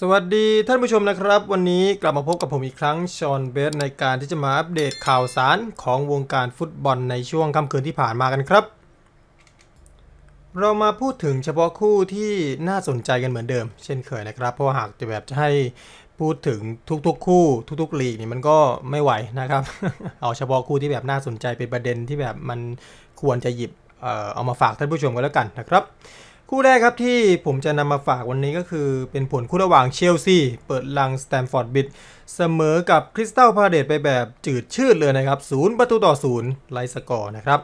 สวัสดีท่านผู้ชมนะครับ วันนี้กลับมาพบกับผมอีกครั้งชอนเบสในการที่จะมาอัปเดตข่าวสารของวงการฟุตบอลในช่วงค่ำคืนที่ผ่านมากันครับ เรามาพูดถึงเฉพาะคู่ที่น่าสนใจกันเหมือนเดิม เช่นเคยนะครับ เพราะหากจะแบบจะให้พูดถึงทุกๆ คู่ทุกๆลีกนี่มันก็ไม่ไหวนะครับ เอาเฉพาะคู่ที่แบบน่าสนใจเป็นประเด็นที่แบบมันควรจะหยิบเอ่อเอามาฝากท่านผู้ชมกันแล้วกันนะครับ คู่แรกครับที่ผมจะนำมาฝากวันนี้ก็คือเป็นผลคู่ระหว่างเชลซีเปิดลังสแตมฟอร์ดบิดเสมอกับคริสตัลพาเลตไปแบบจืดชืดเลยนะครับศูนย์ประตูต่อศูนย์ไร้สกอร์นะครับ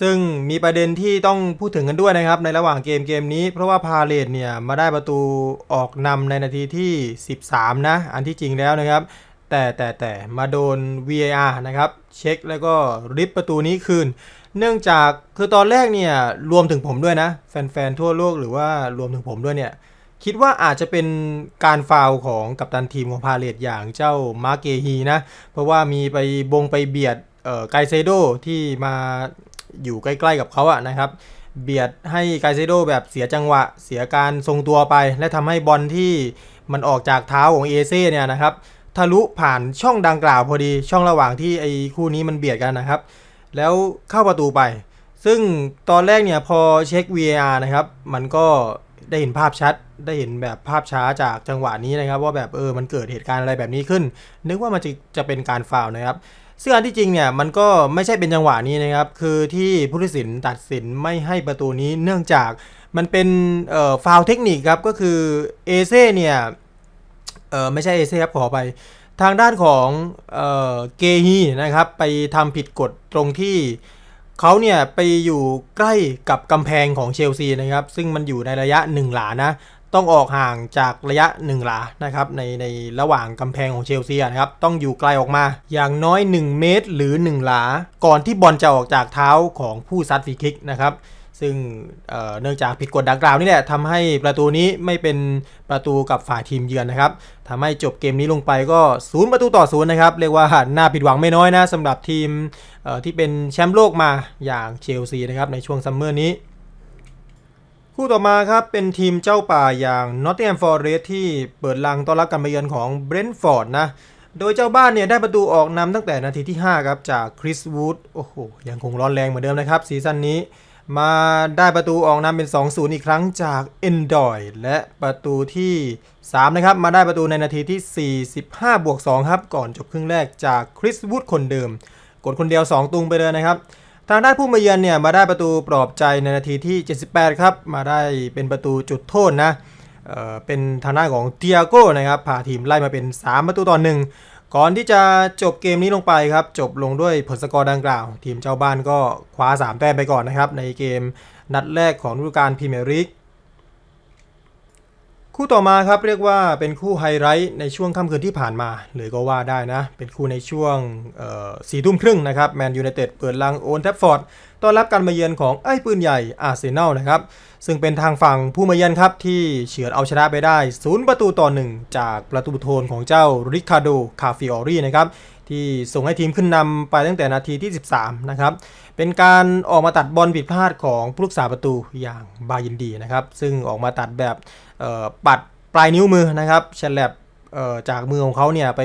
ซึ่งมีประเด็นที่ต้องพูดถึงกันด้วยนะครับ ในระหว่างเกมเกมนี้ เพราะว่าพาเลตเนี่ยมาได้ประตูออกนำในนาทีที่ 13 นะ อันที่จริงแล้วนะครับ แต่แต่แต่มาโดน VAR นะครับเช็คแล้วก็ริบประตูนี้คืน เนื่องจากคือตอนแรกเนี่ยรวมถึงผมด้วยนะ แฟนๆ ทั่วโลกหรือว่ารวมถึงผมด้วยเนี่ย คิดว่าอาจจะเป็นการฟาวของกัปตันทีมของพาเลตอย่างเจ้ามาร์เกฮีนะ เพราะว่ามีไปบงไปเบียดเอ่อไกเซโดที่มาอยู่ใกล้ๆกับเขาอะนะครับ เบียดให้ไกเซโดแบบเสียจังหวะ เสียการทรงตัวไป และทำให้บอลที่มันออกจากเท้าของเอเซ่เนี่ยนะครับทะลุผ่านช่องดังกล่าวพอดีช่องระหว่างที่ไอ้คู่นี้มันเบียดกันนะครับ แล้วเข้าประตูไป ซึ่งตอนแรกเนี่ยพอเช็ค VAR นะครับ มันก็ได้เห็นภาพชัด ได้เห็นแบบภาพช้าจากจังหวะนี้นะครับ ว่าแบบเออมันเกิดเหตุการณ์อะไรแบบนี้ขึ้น นึกว่ามันจะจะเป็นการฟาวนะครับซึ่งอันที่จริงเนี่ยมันก็ไม่ใช่เป็นจังหวะนี้นะครับ คือที่ผู้ตัดสินตัดสินไม่ให้ประตูนี้เนื่องจากมันเป็นเอ่อฟาวเทคนิคครับก็คือเอเซ่เนี่ยเออไม่ใช่เอเซ่ครับขอไป ทางด้านของเออเกฮีนะครับไปทำผิดกฎตรงที่เขาเนี่ยไปอยู่ใกล้กับกำแพงของเชลซีนะครับ ซึ่งมันอยู่ในระยะ 1 หลานะ ต้องออกห่างจากระยะ 1 หลานะครับในในระหว่างกำแพงของเชลซีนะครับ ต้องอยู่ไกลออกมา อย่างน้อย 1 เมตรหรือ 1 หลา ก่อนที่บอลจะออกจากเท้าของผู้ซัดฟรีคิกนะครับ ซึ่งเเนื่องจากผิดกฎดังกล่าวนี่แหละทำให้ประตูนี้ไม่เป็นประตูกับฝ่ายทีมเยือนนะครับทำให้จบเกมนี้ลงไปก็ศูนย์ประตูต่อศูนย์นะครับ เรียกว่าน่าผิดหวังไม่น้อยนะสำหรับทีมที่เป็นแชมป์โลกมาอย่างเชลซีนะครับในช่วงซัมเมอร์นี้คู่ต่อมาครับเป็นทีมเจ้าป่าอย่าง Nottingham Forest ที่เปิดลังต้อนรับการมาเยือนของ Brentford นะโดยเจ้าบ้านเนี่ยได้ประตูออกนำตั้งแต่นาทีที่ 5 ครับ จากคริสวูดโอ้โหยังคงร้อนแรงเหมือนเดิมนะครับซีซั่นนี้ มาได้ประตูออกนำเป็น 2-0 อีกครั้งจากเอนดอยและประตูที่ 3 นะครับ มาได้ประตูในนาทีที่ 45 บวก 2 ครับ ก่อนจบครึ่งแรกจากคริสวูดคนเดิม กดคนเดียว 2 ตุงไปเลยนะครับ ทางด้านผู้มาเยือนเนี่ยมาได้ประตูปลอบใจในนาทีที่ 78 ครับ มาได้เป็นประตูจุดโทษนะเอ่อเป็นทางด้านของเตียโก้นะครับพาทีมไล่มาเป็น 3 ประตูต่อหนึ่ง ก่อนที่จะจบเกมนี้ลงไปครับ จบลงด้วยผลสกอร์ดังกล่าว ทีมเจ้าบ้านก็คว้า 3 แต้มไปก่อนนะครับ ในเกมนัดแรกของฤดูกาลพรีเมียร์ลีกคู่ต่อมาครับเรียกว่าเป็นคู่ไฮไลท์ในช่วงค่ำคืนที่ผ่านมาเลยก็ว่าได้นะ เป็นคู่ในช่วงสี่ทุ่มครึ่งนะครับแมนยูไนเต็ดเปิดลังโอนแทฟฟอร์ดต้อนรับการมาเยือนของไอ้ปืนใหญ่อาร์เซนอลนะครับ ซึ่งเป็นทางฝั่งผู้มาเยือนครับ ที่เฉือนเอาชนะไปได้ศูนย์ประตูต่อหนึ่งจากประตูโทนของเจ้าริคาโดคาฟิออรีนะครับที่ส่งให้ทีมขึ้นนำไปตั้งแต่นาทีที่ 13 นะครับ เป็นการออกมาตัดบอลผิดพลาดของผู้รักษาประตูอย่างบายินดีนะครับ ซึ่งออกมาตัดแบบปัดปลายนิ้วมือนะครับฉลับจากมือของเขาเนี่ยไป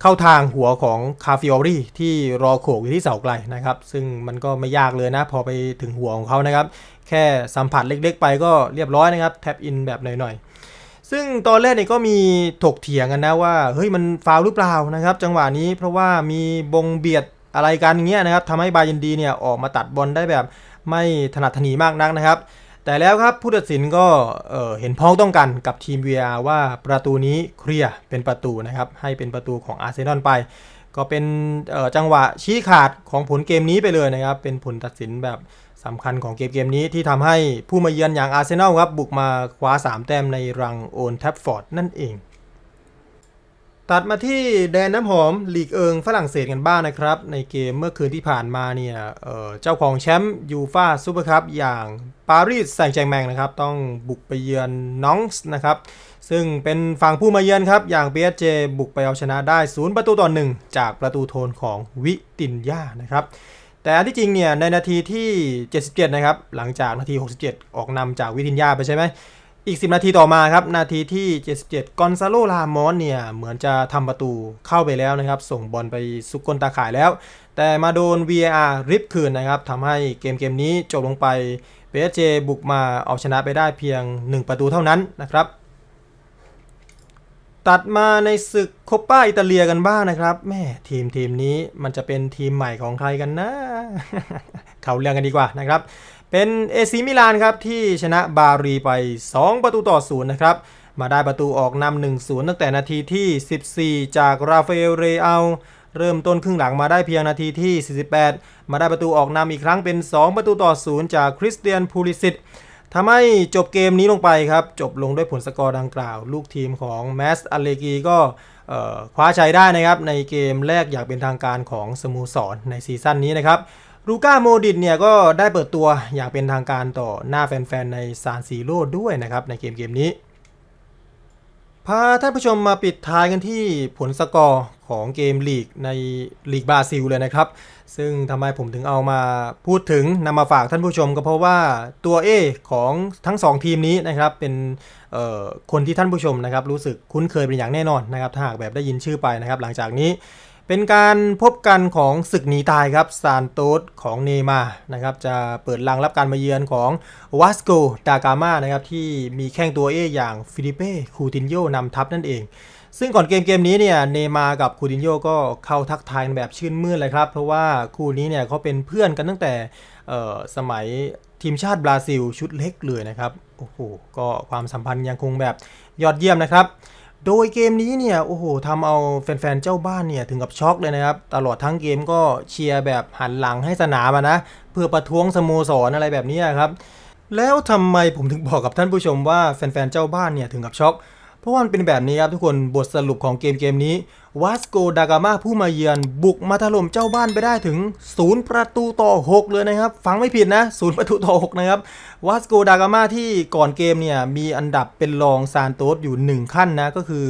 เข้าทางหัวของคาฟิออรี่ที่รอโขกอยู่ที่เสาไกลนะครับ ซึ่งมันก็ไม่ยากเลยนะ พอไปถึงหัวของเขานะครับ แค่สัมผัสเล็กๆ ไปก็เรียบร้อยนะครับ แท็บอินแบบหน่อยๆ ซึ่งตอนแรกเนี่ยก็มีถกเถียงกันนะว่า เฮ้ยมันฟาวหรือเปล่านะครับ จังหวะนี้เพราะว่ามีบงเบียดอะไรกันอย่างเงี้ยนะครับทำให้บายันดีเนี่ยออกมาตัดบอลได้แบบไม่ถนัดถนีมากนักนะครับ แต่แล้วครับผู้ตัดสินก็เเห็นพ้องต้องกันกับทีม VR ว่าประตูนี้เคลียร์เป็นประตูนะครับ ให้เป็นประตูของอาร์เซนอลไป ก็เป็นจังหวะชี้ขาดของผลเกมนี้ไปเลยนะครับ เป็นผลตัดสินแบบสำคัญของเกมเกมนี้ที่ทำให้ผู้มาเยือนอย่างอาร์เซนอลครับบุกมาคว้า 3 แต้มในรังโอนแทบฟอร์ดนั่นเอง ตัดมาที่แดนน้ำหอมลีกเอิงฝรั่งเศสกันบ้างนะครับ ในเกมเมื่อคืนที่ผ่านมาเนี่ยเเจ้าของแชมป์ยูฟาซูเปอร์คัพอย่างปารีสแซงต์แชร์แมงนะครับ ต้องบุกไปเยือนน้องส์นะครับ ซึ่งเป็นฝั่งผู้มาเยือนครับ อย่าง PSG บุกไปเอาชนะได้ 0 ประตูต่อ 1 จากประตูโทนของวิตินยานะครับ แต่ที่จริงเนี่ยในนาทีที่ 77 นะครับ หลังจากนาที 67 ออกนำจากวิทินยาไปใช่ไหม อีก 10 นาทีต่อมาครับ นาทีที่ 77 กอนซาโล ลามอสเนี่ย เหมือนจะทำประตูเข้าไปแล้วนะครับ ส่งบอลไปสุกกลตาข่ายแล้ว แต่มาโดน VAR ริบคืนนะครับทำให้เกมเกมนี้จบลงไป PSG บุกมาเอาชนะไปได้เพียง 1 ประตูเท่านั้นนะครับ ตัดมาในศึกโคปาอิตาเลียกันบ้างนะครับแม่ทีมทีมนี้มันจะเป็นทีมใหม่ของใครกันนะ เขาเรื่องกันดีกว่านะครับ เป็นเอซีมิลานครับที่ชนะบารีไป 2 ประตูต่อศูนย์นะครับ มาได้ประตูออกนำ1-0 ตั้งแต่นาทีที่ 14 จากราฟาเอลเรอัลเริ่มต้นครึ่งหลังมาได้เพียงนาทีที่ 48 มาได้ประตูออกนำอีกครั้งเป็น 2 ประตูต่อศูนย์จากคริสเตียนพูลิสิตทำให้จบเกมนี้ลงไปครับ จบลงด้วยผลสกอร์ดังกล่าว ลูกทีมของแมสอัลเลกีก็คว้าชัยได้นะครับ ในเกมแรกอย่างเป็นทางการของสโมูสรในซีซั่นนี้นะครับ ลูก้าโมดิตเนี่ยก็ได้เปิดตัวอย่างเป็นทางการต่อหน้าแฟนๆ ในซานซีโร่ด้วยนะครับในเกมเกมนี้ พาท่านผู้ชมมาปิดท้ายกันที่ผลสกอร์ของเกมลีกในลีกบราซิลเลยนะครับ ซึ่งทำไมผมถึงเอามาพูดถึงนำมาฝากท่านผู้ชมก็เพราะว่าตัว A ของทั้ง 2 ทีมนี้นะครับเป็นคนที่ท่านผู้ชมนะครับรู้สึกคุ้นเคยเป็นอย่างแน่นอนนะครับถ้าหากแบบได้ยินชื่อไปนะครับหลังจากนี้ เป็นการพบกันของศึกหนีตายครับซานโตสของเนมานะครับจะเปิดรังรับการมาเยือนของวัสโกดากามานะครับที่มีแข้งตัวเออย่างฟิลิเป้คูตินโยนำทัพนั่นเอง ซึ่งก่อนเกมเกมนี้เนี่ยเนมากับคูตินโยก็เข้าทักทายกันแบบชื่นมื่นเลยครับ เพราะว่าคู่นี้เนี่ยเขาเป็นเพื่อนกันตั้งแต่สมัยทีมชาติบราซิลชุดเล็กเลยนะครับโอ้โหก็ความสัมพันธ์ยังคงแบบยอดเยี่ยมนะครับ โดยเกมนี้เนี่ยโอ้โหทำเอาแฟนๆเจ้าบ้านเนี่ยถึงกับช็อกเลยนะครับ ตลอดทั้งเกมก็เชียร์แบบหันหลังให้สนามนะ เพื่อประท้วงสโมสรอะไรแบบนี้ครับ แล้วทำไมผมถึงบอกกับท่านผู้ชมว่าแฟนๆเจ้าบ้านเนี่ยถึงกับช็อก เพราะว่ามันเป็นแบบนี้ครับทุกคนบทสรุปของเกมเกมนี้วัสโกดากามาผู้มาเยือนบุกมาถล่มเจ้าบ้านไปได้ถึง 0 ประตูต่อ 6 เลยนะครับ ฟังไม่ผิดนะ 0 ประตูต่อ 6 นะครับวัสโกดากามาที่ก่อนเกมเนี่ยมีอันดับเป็นรองซานโตสอยู่ 1 ขั้นนะ ก็คือ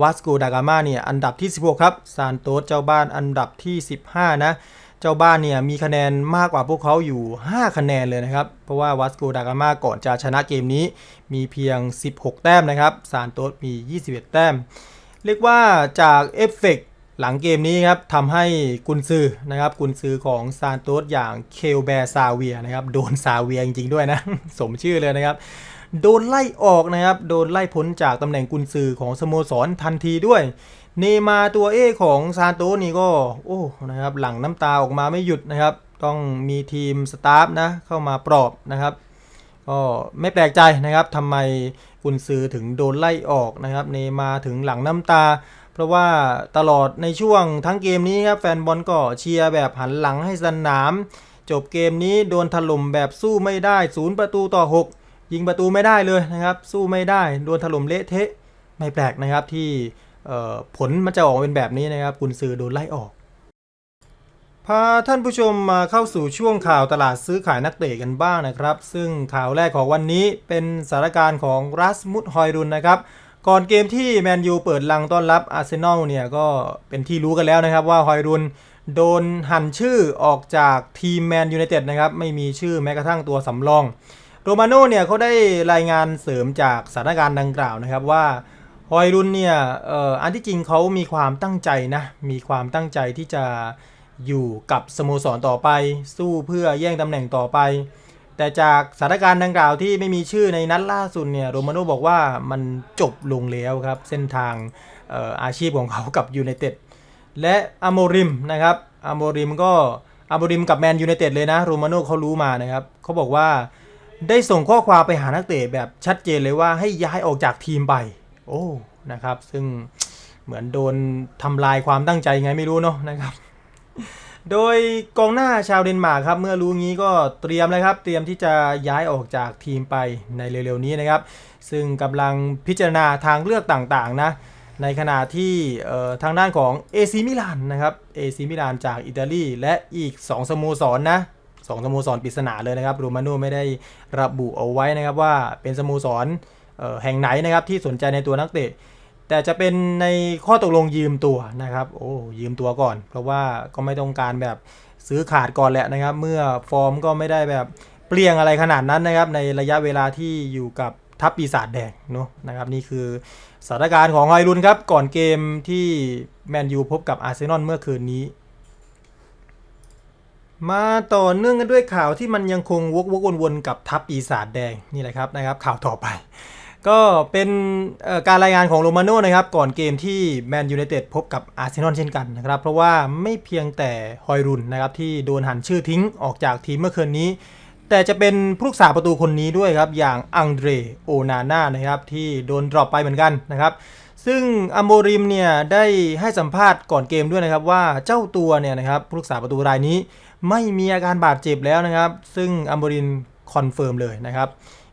วัสโกดากามาเนี่ยอันดับที่ 16 ครับซานโตสเจ้าบ้านอันดับที่ 15 นะเจ้าบ้านเนี่ยมีคะแนนมากกว่าพวกเขาอยู่ 5 คะแนนเลยนะครับ เพราะว่าวัสโกดากามาก่อนจะชนะเกมนี้ มีเพียง 16 แต้มนะครับซานโตสมี 21 แต้ม เรียกว่าจากเอฟเฟกต์หลังเกมนี้ครับทำให้กุนซือนะครับกุนซือของซานโตสอย่างเคลแบร์ซาเวียนะครับโดนซาเวียจริงๆด้วยนะ สมชื่อเลยนะครับ โดนไล่ออกนะครับ โดนไล่พ้นจากตำแหน่งกุนซือของสโมสรทันทีด้วย เนมาตัวเอของซานโตสนี่ก็โอ้นะครับหลังน้ำตาออกมาไม่หยุดนะครับ ต้องมีทีมสตาฟนะเข้ามาปลอบนะครับ ก็ไม่แปลกใจนะครับทำไมกุนซือถึงโดนไล่ออกนะครับเนมาถึงหลังน้ำตา เพราะว่าตลอดในช่วงทั้งเกมนี้ครับแฟนบอลก็เชียร์แบบหันหลังให้สนาม จบเกมนี้โดนถล่มแบบสู้ไม่ได้ศูนย์ประตูต่อ 6 ยิงประตูไม่ได้เลยนะครับ สู้ไม่ได้โดนถล่มเละเทะไม่แปลกนะครับที่ผลมันจะออกเป็นแบบนี้นะครับกุนซือโดนไล่ออก พาท่านผู้ชมมาเข้าสู่ช่วงข่าวตลาดซื้อขายนักเตะกันบ้างนะครับ ซึ่งข่าวแรกของวันนี้เป็นสถานการณ์ของรัสมุดฮอยรุนนะครับ ก่อนเกมที่แมนยูเปิดลังต้อนรับอาร์เซนอลเนี่ยก็เป็นที่รู้กันแล้วนะครับว่าฮอยรุนโดนหั่นชื่อออกจากทีมแมนยูไนเต็ดนะครับ ไม่มีชื่อแม้กระทั่งตัวสำรอง โรมาโน่เนี่ยเขาได้รายงานเสริมจากสถานการณ์ดังกล่าวนะครับว่าฮอยรุนเนี่ยเอ่ออันที่จริงเขามีความตั้งใจนะมีความตั้งใจที่จะ อยู่กับสโมสรต่อไป สู้เพื่อแย่งตำแหน่งต่อไป แต่จากสถานการณ์ดังกล่าวที่ไม่มีชื่อในนัดล่าสุดเนี่ยโรมาโน่บอกว่ามันจบลงแล้วครับ เส้นทางอออาชีพของเขากับยูไนเต็ดและอโมริมนะครับอโมริมก็อโมริมกับแมนยูไนเต็ดเลยนะโรมาโน่เขารู้มานะครับเขาบอกว่าได้ส่งข้อความไปหานักเตะแบบชัดเจนเลยว่าให้ย้ายออกจากทีมไป โอ้นะครับ ซึ่งเหมือนโดนทำลายความตั้งใจไงไม่รู้เนาะนะครับ โดยกองหน้าชาวเดนมาร์กครับเมื่อรู้งี้ก็เตรียมเลยครับ เตรียมที่จะย้ายออกจากทีมไปในเร็วๆนี้นะครับ ซึ่งกำลังพิจารณาทางเลือกต่างๆนะในขณะที่ทางด้านของเอซิมิลานนะครับเอซิมิลานจากอิตาลีและอีก 2 สโมสรนนะสองสโมสรปริศนาเลยนะครับโรมาน่ไม่ได้ระบุเอาไว้นะครับว่าเป็นสโมสรแห่งไหนนะครับที่สนใจในตัวนักเตะ แต่จะเป็นในข้อตกลงยืมตัวนะครับโอ้ยืมตัวก่อน เพราะว่าก็ไม่ต้องการแบบซื้อขาดก่อนแหละนะครับ เมื่อฟอร์มก็ไม่ได้แบบเปลี่ยงอะไรขนาดนั้นนะครับ ในระยะเวลาที่อยู่กับทัพปีศาจแดงเนาะนะครับ นี่คือสถานการณ์ของฮอยลุนครับ ก่อนเกมที่แมนยูพบกับอาร์เซนอลเมื่อคืนนี้ มาต่อเนื่องกันด้วยข่าวที่มันยังคงวกวกวนๆกับทัพปีศาจแดงนี่แหละครับนะครับ ข่าวต่อไป ก็เป็นการรายงานของโรมาโน่นะครับก่อนเกมที่แมนยูไนเต็ดพบกับอาร์เซนอลเช่นกันนะครับ เพราะว่าไม่เพียงแต่ฮอยรุนนะครับที่โดนหันชื่อทิ้งออกจากทีมเมื่อคืนนี้ แต่จะเป็นผู้รักษาประตูคนนี้ด้วยครับ อย่างอังเดรโอนาน่านะครับที่โดนดรอปไปเหมือนกันนะครับ ซึ่งอัมบริมเนี่ยได้ให้สัมภาษณ์ก่อนเกมด้วยนะครับว่าเจ้าตัวเนี่ยนะครับผู้รักษาประตูรายนี้ ไม่มีอาการบาดเจ็บแล้วนะครับ ซึ่งอัมบรินคอนเฟิร์มเลยนะครับ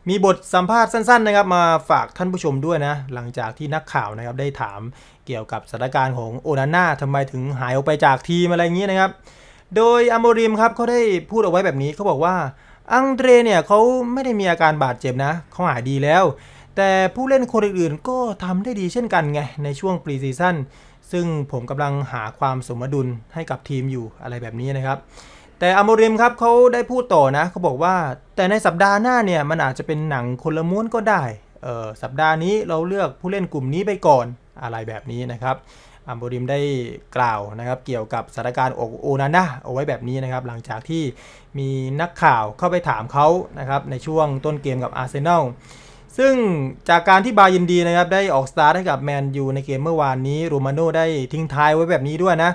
มีบทสัมภาษณ์สั้นๆนะครับมาฝากท่านผู้ชมด้วยนะ หลังจากที่นักข่าวนะครับได้ถามเกี่ยวกับสถานการณ์ของโอนาน่าทำไมถึงหายออกไปจากทีมอะไรอย่างนี้นะครับ โดยอัมริมครับเขาได้พูดเอาไว้แบบนี้เขาบอกว่าอังเดรเนี่ยเขาไม่ได้มีอาการบาดเจ็บนะเขาหายดีแล้ว แต่ผู้เล่นคนอื่นๆก็ทำได้ดีเช่นกันไงในช่วงปรีซีซั่นซึ่งผมกำลังหาความสมดุลให้กับทีมอยู่อะไรแบบนี้นะครับ แต่อโมริมครับเขาได้พูดต่อนะเขาบอกว่าแต่ในสัปดาห์หน้าเนี่ยมันอาจจะเป็นหนังคนละม้วนก็ได้เออสัปดาห์นี้เราเลือกผู้เล่นกลุ่มนี้ไปก่อนอะไรแบบนี้นะครับอัมโบริมได้กล่าวนะครับเกี่ยวกับสถานการณ์ขอโอนาน่าเอาไว้แบบนี้นะครับหลังจากที่มีนักข่าวเข้าไปถามเขานะครับในช่วงต้นเกมกับอาร์เซนอลซึ่งจากการที่บายินดีนะครับได้ออกสตาร์ทให้กับแมนยูในเกมเมื่อวานนี้โรมาโน่ได้ทิ้งท้ายไว้แบบนี้ด้วยนะ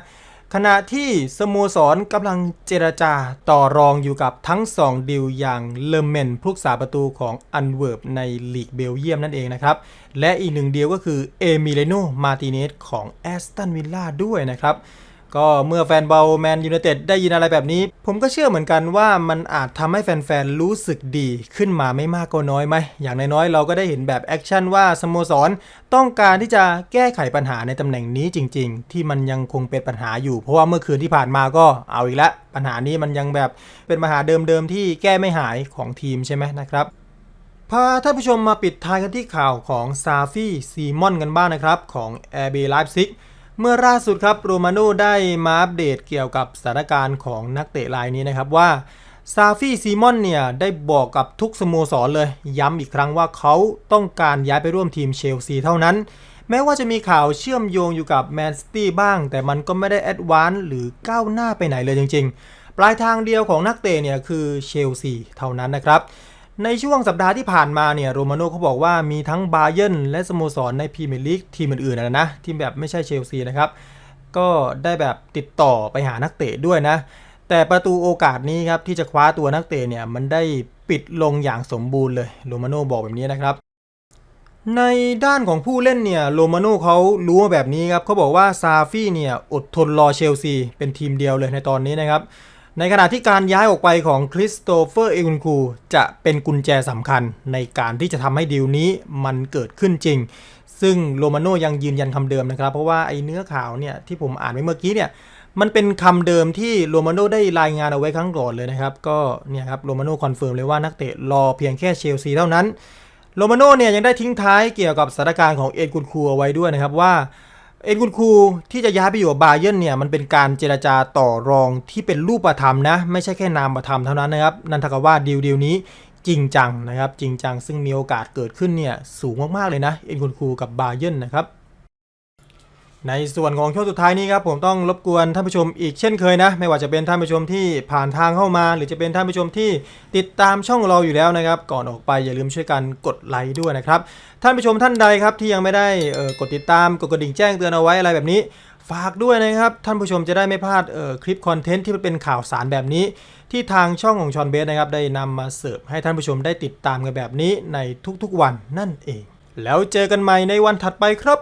ขณะที่สโมสรกำลังเจรจาต่อรองอยู่กับทั้ง 2 ดิวอย่างเลเมนผู้รักษาประตูของอันเวิร์บในลีกเบลเยียมนั่นเองนะครับ และอีกหนึ่งเดียวก็คือเอมิเลโนมาติเนสของแอสตันวิลล่าด้วยนะครับ ก็เมื่อแฟนบอลแมนยูไนเต็ดได้ยินอะไรแบบนี้ ผมก็เชื่อเหมือนกันว่ามันอาจทำให้แฟนๆ รู้สึกดีขึ้นมาไม่มากก็น้อยไหม อย่างน้อยๆ เราก็ได้เห็นแบบแอคชั่นว่าสโมสร ต้องการที่จะแก้ไขปัญหาในตำแหน่งนี้จริง ๆ ที่มันยังคงเป็นปัญหาอยู่ เพราะว่าเมื่อคืนที่ผ่านมาก็เอาอีกแล้วปัญหานี้มันยังแบบเป็นปัญหาเดิมๆที่แก้ไม่หายของทีมใช่ไหมนะครับพาท่านผู้ชมมาปิดท้ายกันที่ข่าวของซาฟี่ซีมอนกันบ้างนะครับ ของ RB Leipzig เมื่อล่าสุดครับโรมาโน่ได้มาอัปเดตเกี่ยวกับสถานการณ์ของนักเตะรายนี้นะครับว่าซาฟี่ซีมอนเนี่ยได้บอกกับทุกสโมสรเลย ย้ำอีกครั้งว่าเขาต้องการย้ายไปร่วมทีมเชลซีเท่านั้น แม้ว่าจะมีข่าวเชื่อมโยงอยู่กับแมนซิตี้บ้าง แต่มันก็ไม่ได้แอดวานซ์หรือก้าวหน้าไปไหนเลยจริง ๆ ปลายทางเดียวของนักเตะเนี่ยคือเชลซีเท่านั้นนะครับ ในช่วงสัปดาห์ที่ผ่านมาเนี่ยโรมาโน่เขาบอกว่ามีทั้งบาเย r n และสโมสรในพรีเมียร์ลีกทีมอื่นๆนะนะที่แบบไม่ใช่เชลซีนะครับก็ได้แบบติดต่อไปหานักเตะด้วยนะ แต่ประตูโอกาสนี้ครับที่จะคว้าตัวนักเตะเนี่ยมันได้ปิดลงอย่างสมบูรณ์เลยโรมาโน่บอกแบบนี้นะครับ ในด้านของผู้เล่นเนี่ยโรมาโน่เขารู้มาแบบนี้ครับเขาบอกว่าซาฟี่เนี่ยอดทนรอเชลซีเป็นทีมเดียวเลยในตอนนี้นะครับ ในขณะที่การย้ายออกไปของคริสโตเฟอร์เอกุนคูจะเป็นกุญแจสำคัญในการที่จะทำให้ดีลนี้มันเกิดขึ้นจริง ซึ่งโรมาโน่ยังยืนยันคำเดิมนะครับ เพราะว่าไอ้เนื้อข่าวเนี่ยที่ผมอ่านไปเมื่อกี้เนี่ยมันเป็นคำเดิมที่โรมาโน่ได้รายงานเอาไว้ครั้งก่อนเลยนะครับ ก็เนี่ยครับโรมาโน่คอนเฟิร์มเลยว่านักเตะรอเพียงแค่เชลซีเท่านั้นโรมาโน่เนี่ยยังได้ทิ้งท้ายเกี่ยวกับสถานการณ์ของเอ็นกุนคูเอาไว้ด้วยนะครับว่า เอ็นกุนคูที่จะย้ายไปอยู่กับบาเยิร์นเนี่ยมันเป็นการเจรจาต่อรองที่เป็นรูปธรรมนะ ไม่ใช่แค่นามธรรมเท่านั้นนะครับ นันทกว่าดีลดีลนี้จริงจังนะครับ จริงจังซึ่งมีโอกาสเกิดขึ้นเนี่ยสูงมากๆเลยนะเอ็นกุนคูกับบาเยิร์นนะครับ ในส่วนของช่วงสุดท้ายนี้ครับผมต้องรบกวนท่านผู้ชมอีกเช่นเคยนะ ไม่ว่าจะเป็นท่านผู้ชมที่ผ่านทางเข้ามา หรือจะเป็นท่านผู้ชมที่ติดตามช่องเราอยู่แล้วนะครับ ก่อนออกไปอย่าลืมช่วยกันกดไลค์ด้วยนะครับ ท่านผู้ชมท่านใดครับที่ยังไม่ได้เออกดติดตามกดกระดิ่งแจ้งเตือนเอาไว้อะไรแบบนี้ ฝากด้วยนะครับ ท่านผู้ชมจะได้ไม่พลาดเออคลิปคอนเทนต์ที่เป็นข่าวสารแบบนี้ ที่ทางช่องของชอนเบสนะครับได้นำมาเสิร์ฟให้ท่านผู้ชมได้ติดตามกันแบบนี้ในทุกๆวันนั่นเอง แล้วเจอกันใหม่ในวันถัดไปครับ